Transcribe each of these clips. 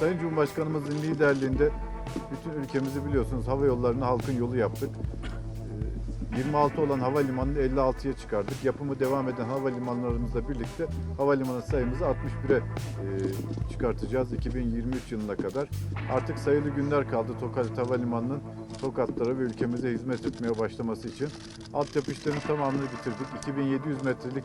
Sayın Cumhurbaşkanımızın liderliğinde bütün ülkemizi biliyorsunuz hava yollarını halkın yolu yaptık. Ee, 26 olan havalimanını 56'ya çıkardık. Yapımı devam eden havalimanlarımızla birlikte havalimanı sayımızı 61'e e, çıkartacağız 2023 yılına kadar. Artık sayılı günler kaldı Tokat Havalimanı'nın Tokatlara ve ülkemize hizmet etmeye başlaması için. Altyapı işlerinin tamamını bitirdik. 2700 metrelik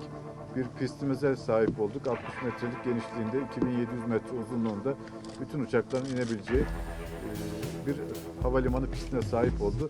bir pistimize sahip olduk. 60 metrelik genişliğinde, 2700 metre uzunluğunda bütün uçakların inebileceği e, bir havalimanı pistine sahip oldu.